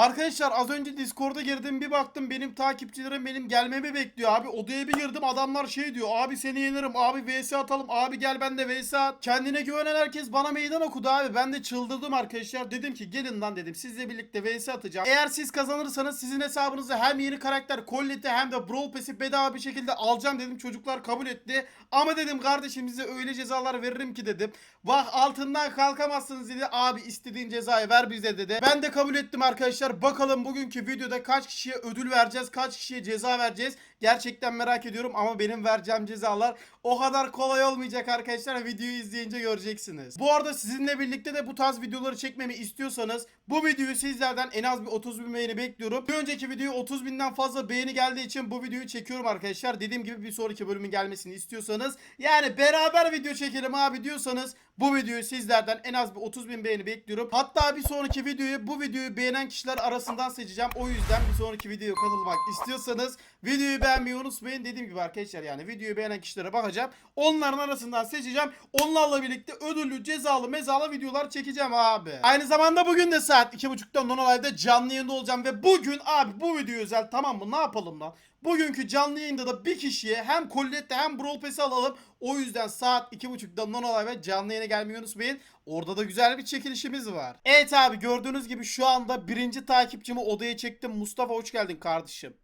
Arkadaşlar az önce Discord'a girdim bir baktım benim takipçilerim benim gelmemi bekliyor abi. Odaya bir girdim adamlar şey diyor abi seni yenirim abi vs atalım abi gel ben de vs at. Kendine güvenen herkes bana meydan okudu abi. Ben de çıldırdım arkadaşlar. Dedim ki gelin lan dedim sizle birlikte vs atacağım. Eğer siz kazanırsanız sizin hesabınıza hem yeni karakter Colette'i hem de Brawl Pass'i bedava bir şekilde alacağım dedim. Çocuklar kabul etti. Ama dedim kardeşim size öyle cezalar veririm ki dedim. Bak altından kalkamazsınız dedi. Abi istediğin cezayı ver bize dedi. Ben de kabul ettim arkadaşlar. Bakalım bugünkü videoda kaç kişiye ödül vereceğiz, kaç kişiye ceza vereceğiz. Gerçekten merak ediyorum ama benim vereceğim cezalar o kadar kolay olmayacak arkadaşlar. Videoyu izleyince göreceksiniz. Bu arada sizinle birlikte de bu tarz videoları çekmemi istiyorsanız bu videoyu sizlerden en az bir 30 bin beğeni bekliyorum. Bir önceki videoyu 30 binden fazla beğeni geldiği için bu videoyu çekiyorum arkadaşlar. Dediğim gibi bir sonraki bölümün gelmesini istiyorsanız yani beraber video çekelim abi diyorsanız bu videoyu sizlerden en az bir 30 bin beğeni bekliyorum. Hatta bir sonraki videoyu bu videoyu beğenen kişiler arasından seçeceğim. O yüzden bir sonraki videoya katılmak istiyorsanız videoyu beğenmeyi unutmayın. Dediğim gibi arkadaşlar yani videoyu beğenen kişilere bakacağım. Onların arasından seçeceğim. Onlarla birlikte ödüllü, cezalı, mezalı videolar çekeceğim abi. Aynı zamanda bugün de saat 2.30'da Nonolay'da canlı yayında olacağım ve bugün abi bu video özel tamam mı? Ne yapalım lan? Bugünkü canlı yayında da bir kişiye hem Colette hem Brawl Pass'i alalım. O yüzden saat 2.30'da Nonolay ve canlı yayına gelmeyi unutmayın. Orada da güzel bir çekilişimiz var. Evet abi gördüğünüz gibi şu anda birinci takipçimi odaya çektim. Mustafa hoş geldin kardeşim.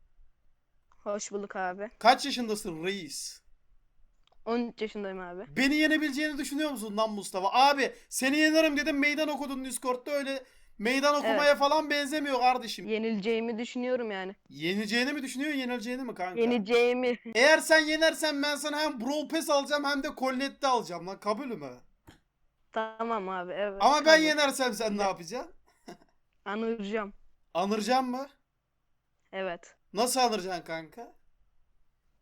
Hoş bulduk abi. Kaç yaşındasın reis? 13 yaşındayım abi. Beni yenebileceğini düşünüyor musun lan Mustafa? Abi seni yenerim dedim meydan okudun Discord'da öyle meydan okumaya falan benzemiyor kardeşim. Yenileceğimi düşünüyorum yani. Yeneceğini mi düşünüyorsun yenileceğini mi kanka? Yeneceğimi. Eğer sen yenersen ben sana hem Brawl Pass alacağım hem de Colette alacağım lan kabul mü? tamam abi evet. Ama ben kabul. yenersem sen ne yapacaksın? Anıracağım. Anıracağım mı? Evet. Nasıl anıracaksın kanka?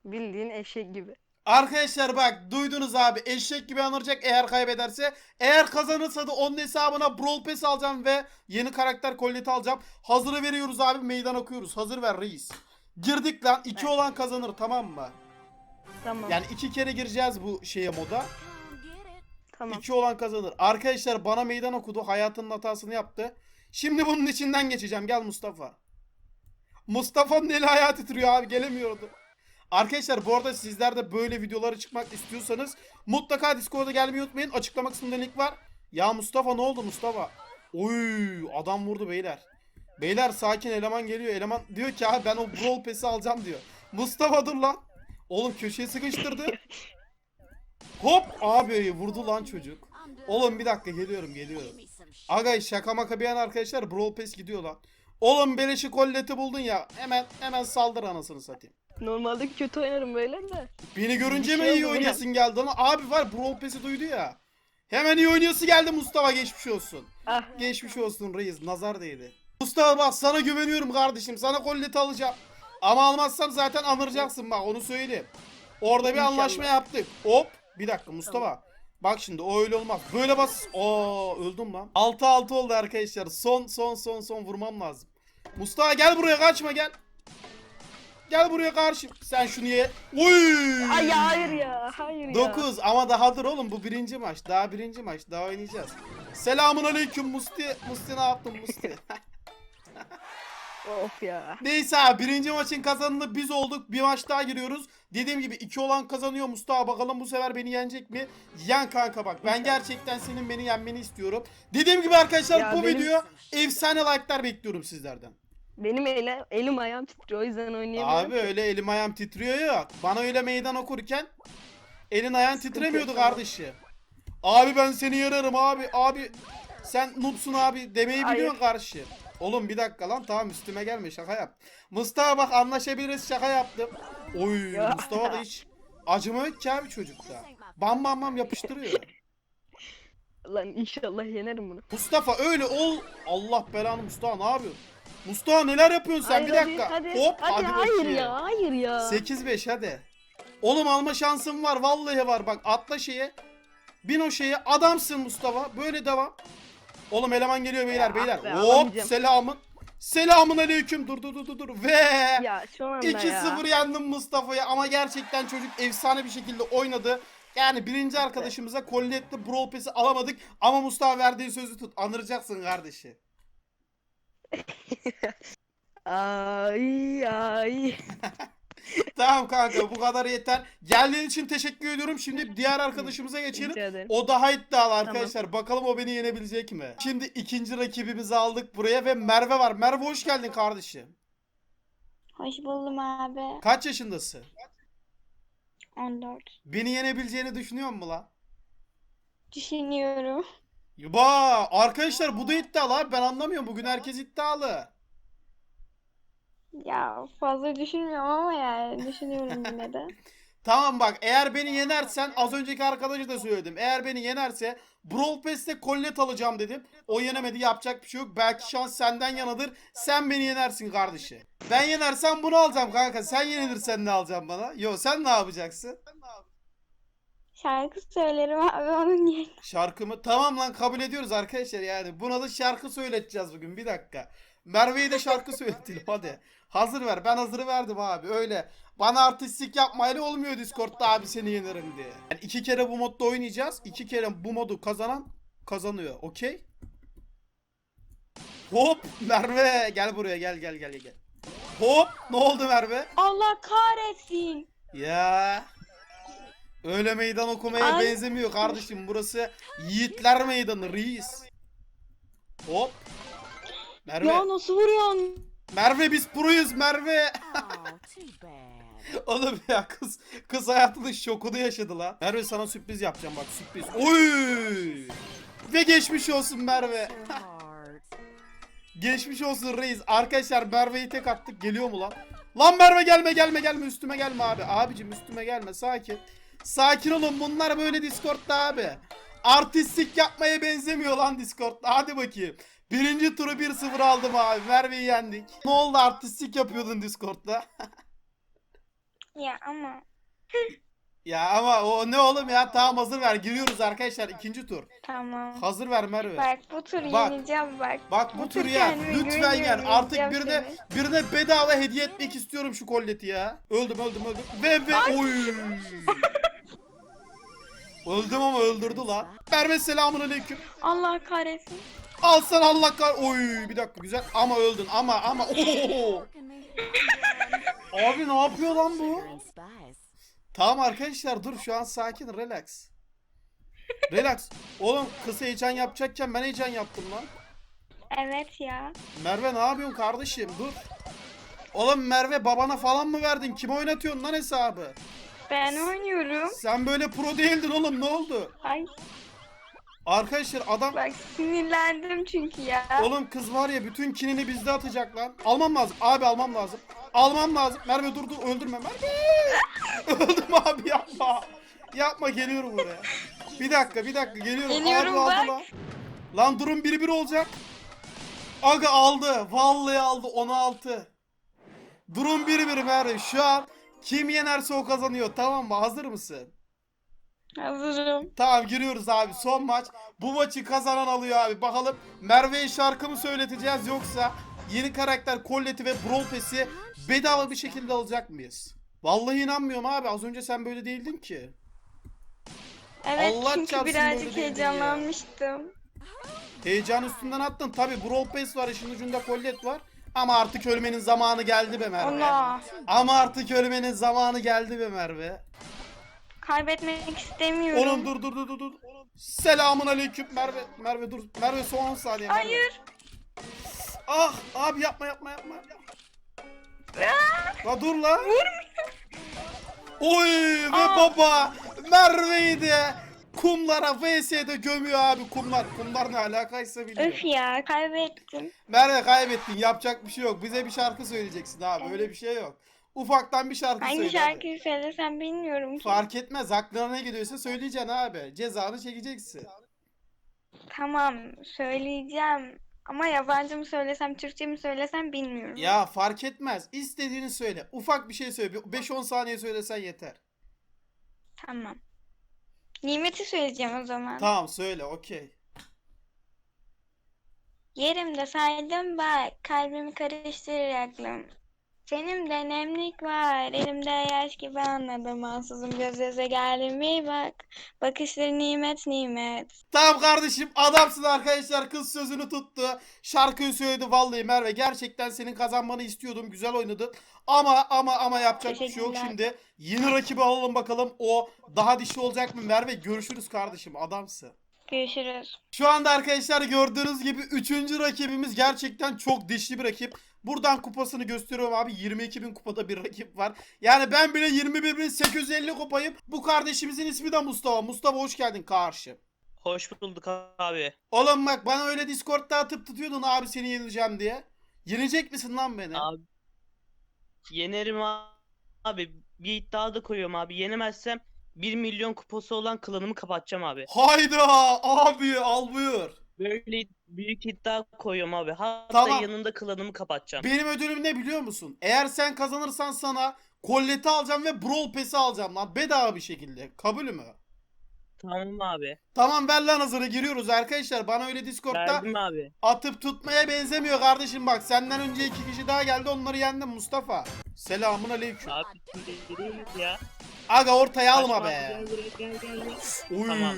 Bildiğin eşek gibi. Arkadaşlar bak duydunuz abi eşek gibi anıracak eğer kaybederse. Eğer kazanırsa da onun hesabına Brawl Pass alacağım ve yeni karakter Colette alacağım. Hazırı veriyoruz abi meydan okuyoruz. Hazır ver reis. Girdik lan. iki olan kazanır tamam mı? Tamam. Yani iki kere gireceğiz bu şeye moda. tamam. İki olan kazanır. Arkadaşlar bana meydan okudu. Hayatının hatasını yaptı. Şimdi bunun içinden geçeceğim. Gel Mustafa. Mustafa'nın eli ayağı titriyor abi. Gelemiyordu. Arkadaşlar bu arada sizler de böyle videolara çıkmak istiyorsanız mutlaka Discord'a gelmeyi unutmayın. Açıklama kısmında link var. Ya Mustafa ne oldu Mustafa? Oy adam vurdu beyler. Beyler sakin eleman geliyor. Eleman diyor ki abi ben o Brawl Pass'i alacağım diyor. Mustafa dur lan. Oğlum köşeye sıkıştırdı. Hop abi vurdu lan çocuk. Oğlum bir dakika geliyorum geliyorum. Agay şaka maka bir yana arkadaşlar Brawl Pass gidiyor lan. Oğlum beleşi kolleti buldun ya. Hemen hemen saldır anasını satayım. Normalde kötü oynarım böyle de. Beni görünce mi şey iyi oldu oynayasın geldi lan? Abi var Brawl Pass'i duydu ya. Hemen iyi oynayası geldi Mustafa geçmiş olsun. Ah Geçmiş olsun reis nazar değdi. Mustafa bak sana güveniyorum kardeşim. Sana kolleti alacağım. Ama almazsam zaten anıracaksın bak onu söyleyeyim. Orada bir İnşallah. anlaşma yaptık. Hop bir dakika Mustafa. Bak şimdi o öyle olmaz. Böyle bas. Oo öldüm lan. 6-6 oldu arkadaşlar. Son son son son vurmam lazım. Mustafa gel buraya kaçma gel. Gel buraya karşı. Sen şunu ye. Oy! Ay hayır ya. Hayır ya. 9 ama daha dur oğlum bu birinci maç. Daha birinci maç. Daha oynayacağız. Selamun aleyküm Musti. Musti ne yaptın Musti? Of ya. Neyse abi birinci maçın kazanını biz olduk. Bir maç daha giriyoruz. Dediğim gibi iki olan kazanıyor Mustafa. Bakalım bu sefer beni yenecek mi? Yen kanka bak. Ben gerçekten senin beni yenmeni istiyorum. Dediğim gibi arkadaşlar Ya bu benim- video efsane like'lar bekliyorum sizlerden. Benim ele, elim ayağım titriyor o yüzden oynayamıyorum. Abi öyle elim ayağım titriyor ya. Bana öyle meydan okurken elin ayağın titremiyordu yok. kardeşim. Abi ben seni yararım abi. Abi sen noobsun abi demeyi Hayır. biliyorsun karşı. Oğlum bir dakika lan tamam üstüme gelme şaka yap. Mustafa bak anlaşabiliriz şaka yaptım. Oy Ya. Mustafa da hiç acımıyor ki abi çocukta. Bam bam bam yapıştırıyor. Lan inşallah yenerim bunu. Mustafa öyle ol. Allah belanı Mustafa ne yapıyorsun? Mustafa neler yapıyorsun sen Hayır, bir dakika. Hadi, hadi, Hop hadi, hayır bakayım. ya. Hayır ya. 8-5 hadi. Oğlum alma şansın var. Vallahi var. Bak atla şeye. Bin o şeye. Adamsın Mustafa. Böyle devam. Oğlum eleman geliyor beyler beyler. be, Hop selamın. Selamun aleyküm. Dur dur dur dur, dur. Ve Ya şu anda 2-0 ya. yendim Mustafa'ya ama gerçekten çocuk efsane bir şekilde oynadı. Yani birinci arkadaşımıza Colette'li Brawl Pass'i alamadık ama Mustafa verdiği sözü tut. Anıracaksın kardeşi. Ay ay. Tamam kanka bu kadar yeter. Geldiğin için teşekkür ediyorum. Şimdi diğer arkadaşımıza geçelim. Ederim. O daha iddialı arkadaşlar. Bakalım o beni yenebilecek mi? Şimdi ikinci rakibimizi aldık buraya ve Merve var. Merve hoş geldin kardeşim. Hoş buldum abi. Kaç yaşındasın? 14. Beni yenebileceğini düşünüyor musun lan? Düşünüyorum. Ba arkadaşlar bu da iddialı abi. Ben anlamıyorum. Bugün herkes iddialı. Ya fazla düşünmüyorum ama yani düşünüyorum yine de. Tamam bak eğer beni yenersen az önceki arkadaşı da söyledim. Eğer beni yenerse Brawl Pass'te kollet alacağım dedim. O yenemedi yapacak bir şey yok. Belki şans senden yanadır. Sen beni yenersin kardeşi. Ben yenersem bunu alacağım kanka. Sen yenilirsen ne alacaksın bana? Yo sen ne yapacaksın? Şarkı söylerim abi onun yerine. Şarkımı tamam lan kabul ediyoruz arkadaşlar yani. Buna da şarkı söyleteceğiz bugün. Bir dakika. Merve'ye de şarkı söyletelim hadi. Hazır ver. Ben hazırı verdim abi. Öyle. Bana artistlik yapmayla olmuyor Discord'da abi seni yenerim diye. Yani iki kere bu modda oynayacağız. İki kere bu modu kazanan kazanıyor. Okey? Hop Merve gel buraya gel gel gel gel. Hop ne oldu Merve? Allah kahretsin. Ya. Öyle meydan okumaya Ay. benzemiyor kardeşim. Burası Yiğitler Meydanı reis. Hop. Merve. Ya nasıl vuruyorsun? Merve biz proyuz Merve. Oğlum ya kız kız hayatının şokunu yaşadı la. Merve sana sürpriz yapacağım bak sürpriz. Oy! Ve geçmiş olsun Merve. Geçmiş olsun reis. Arkadaşlar Merve'yi tek attık. Geliyor mu lan? Lan Merve gelme gelme gelme üstüme gelme abi. Abicim üstüme gelme sakin. Sakin olun bunlar böyle Discord'da abi. Artistlik yapmaya benzemiyor lan Discord'da. Hadi bakayım. Birinci turu 1-0 aldım abi. Merve'yi yendik. Ne oldu artistlik yapıyordun Discord'da? Ya ama. ya ama o ne oğlum ya? Tamam hazır ver. Giriyoruz arkadaşlar ikinci tur. Tamam. Hazır ver Merve. Bak bu tur Bak. yeneceğim bak. Bak bu Bu tur kendime Lütfen yen. Artık birine birine bedava hediye etmek istiyorum şu kolleti ya. Öldüm öldüm öldüm. Ve ve oy. Öldüm ama öldürdü lan. Merve selamun aleyküm. Allah kahretsin. Al sana Allah kar. Oy bir dakika güzel ama öldün ama ama. Oo. Abi ne yapıyor lan bu? Tamam arkadaşlar dur şu an sakin relax. Relax. Oğlum kız heyecan yapacakken ben heyecan yaptım lan. Evet ya. Merve ne yapıyorsun kardeşim dur. Oğlum Merve babana falan mı verdin? Kim oynatıyorsun lan hesabı? Ben oynuyorum. Sen böyle pro değildin oğlum ne oldu? Ay Arkadaşlar adam bak sinirlendim çünkü ya. oğlum kız var ya bütün kinini bizde atacak lan. Almam lazım. Abi almam lazım. Almam lazım. Merve dur dur öldürme Merve. Öldüm abi yapma. Yapma geliyorum buraya. Bir dakika bir dakika geliyorum. Geliyorum, abi aldı bak. lan. Lan durum 1-1 olacak. Aga aldı. Vallahi aldı 16. Durum 1-1 Merve. Şu an kim yenerse o kazanıyor. Tamam mı? Hazır mısın? Hazırım. Tamam giriyoruz abi. Son maç. Bu maçı kazanan alıyor abi. Bakalım Merve'ye şarkı mı söyleteceğiz yoksa yeni karakter Collette'i ve Brawl Pass'i bedava bir şekilde alacak mıyız? Vallahi inanmıyorum abi. Az önce sen böyle değildin ki. Evet Allah çünkü çarpsın birazcık böyle ya. heyecanlanmıştım. Heyecan üstünden attın. Tabi Brawl Pass var. işin ucunda Colette var. Ama artık ölmenin zamanı geldi be Merve. Allah. Ama artık ölmenin zamanı geldi be Merve. Kaybetmek istemiyorum. Oğlum dur dur dur dur. dur. Selamun aleyküm Merve. Merve dur. Merve son 10 saniye. Merve. Hayır. Ah abi yapma yapma yapma. La dur la. Oy ve Aa. baba Merve'yi de kumlara VS'de gömüyor abi kumlar. Kumlar ne alakaysa biliyor. Öf ya kaybettim. Merve kaybettin yapacak bir şey yok. Bize bir şarkı söyleyeceksin abi öyle bir şey yok. Ufaktan bir şarkı Hangi söyle. hadi. şarkıyı söylesem bilmiyorum ki. Fark etmez aklına ne geliyorsa söyleyeceksin abi. Cezanı çekeceksin. Tamam söyleyeceğim. Ama yabancı mı söylesem, Türkçe mi söylesem bilmiyorum. Ya fark etmez. İstediğini söyle. Ufak bir şey söyle. 5-10 saniye söylesen yeter. Tamam. Nimeti söyleyeceğim o zaman. Tamam söyle okey. Yerimde saydım bak, kalbimi karıştırır aklım. Tenimde nemlik var, elimde yaş gibi anladım ansızın göz göze geldim mi bak. Bakışları nimet nimet. Tamam kardeşim adamsın arkadaşlar kız sözünü tuttu. Şarkıyı söyledi vallahi Merve gerçekten senin kazanmanı istiyordum güzel oynadın. Ama ama ama yapacak bir şey yok şimdi. Yeni rakibi alalım bakalım o daha dişli olacak mı Merve görüşürüz kardeşim adamsın. Görüşürüz. Şu anda arkadaşlar gördüğünüz gibi 3. rakibimiz gerçekten çok dişli bir rakip. Buradan kupasını gösteriyorum abi. 22 bin kupada bir rakip var. Yani ben bile 21.850 kupayım. Bu kardeşimizin ismi de Mustafa. Mustafa hoş geldin karşı. Hoş bulduk abi. Oğlum bak bana öyle Discord'da atıp tutuyordun abi seni yeneceğim diye. Yenecek misin lan beni? Abi yenerim abi. Bir iddia da koyuyorum abi. Yenemezsem 1 milyon kupası olan klanımı kapatacağım abi. Hayda abi al buyur. Böyle büyük iddia koyuyorum abi. Hatta Tamam. yanında klanımı kapatacağım. Benim ödülüm ne biliyor musun? Eğer sen kazanırsan sana kolleti alacağım ve Brawl Pass'i alacağım lan. Bedava bir şekilde. Kabul mü? Tamam abi. Tamam ver lan hazırı giriyoruz arkadaşlar. Bana öyle Discord'da Verdim abi. atıp tutmaya benzemiyor kardeşim bak. Senden önce iki kişi daha geldi onları yendim Mustafa. Selamun aleyküm. Abi şimdi ya. Aga ortaya alma Kaçma, be. Gel buraya gel gel. gel. Uy. Tamam.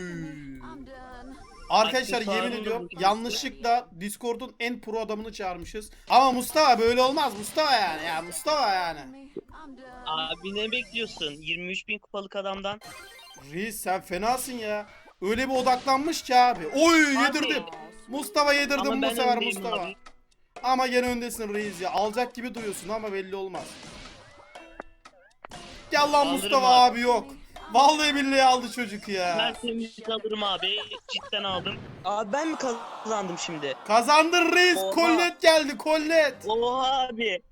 Arkadaşlar yemin Aksesuarını ediyorum yanlışlıkla Discord'un en pro adamını çağırmışız. Ama Mustafa böyle olmaz Mustafa yani. Ya Mustafa yani. Abi ne bekliyorsun? 23 bin kupalık adamdan. Reis sen fenasın ya. Öyle bir odaklanmış ki abi. Oy yedirdim. Mustafa yedirdim bu sefer Mustafa. abi. Ama gene öndesin reis ya. Alacak gibi duruyorsun ama belli olmaz. Gel lan Mustafa abi. abi yok. Vallahi billahi aldı çocuk ya. Ben temiz alırım abi. Cidden aldım. Abi ben mi kazandım şimdi? Kazandın reis. Oha. Kollet geldi kollet. Oha abi.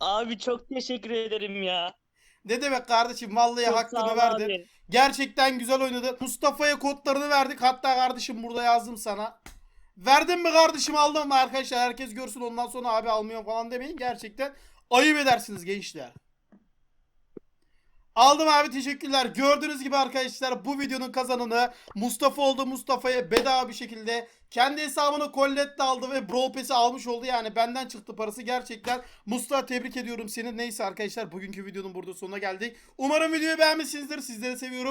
Abi çok teşekkür ederim ya. Ne demek kardeşim vallahi Çok sağ hakkını ol verdin. abi. Gerçekten güzel oynadı. Mustafa'ya kodlarını verdik. Hatta kardeşim burada yazdım sana. Verdin mi kardeşim aldın mı arkadaşlar? Herkes görsün ondan sonra abi almıyorum falan demeyin. Gerçekten ayıp edersiniz gençler. Aldım abi teşekkürler. Gördüğünüz gibi arkadaşlar bu videonun kazananı Mustafa oldu. Mustafa'ya bedava bir şekilde kendi hesabına kollet de aldı ve Brawl Pass'i almış oldu. Yani benden çıktı parası gerçekten. Mustafa tebrik ediyorum seni. Neyse arkadaşlar bugünkü videonun burada sonuna geldik. Umarım videoyu beğenmişsinizdir. Sizleri seviyorum.